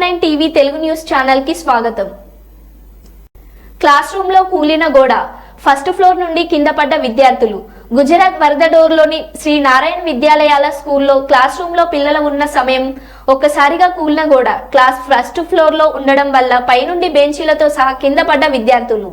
Nine TV Telugu news ఛానల్కి స్వాగతం. Class రూమ్లో కూలిన గోడ ఫస్ట్ ఫ్లోర్ నుండి కింద పడ్డ విద్యార్థులు. గుజరాత్ వరదడోర్లోని శ్రీ నారాయణ విద్యాలయాల స్కూల్లో క్లాస్ రూమ్లో పిల్లలు ఉన్న సమయం ఒక్కసారిగా కూలిన గోడ క్లాస్ ఫస్ట్ ఫ్లోర్లో ఉండడం వల్ల పైనుండి బెంచీలతో సహా కింద పడ్డ విద్యార్థులు.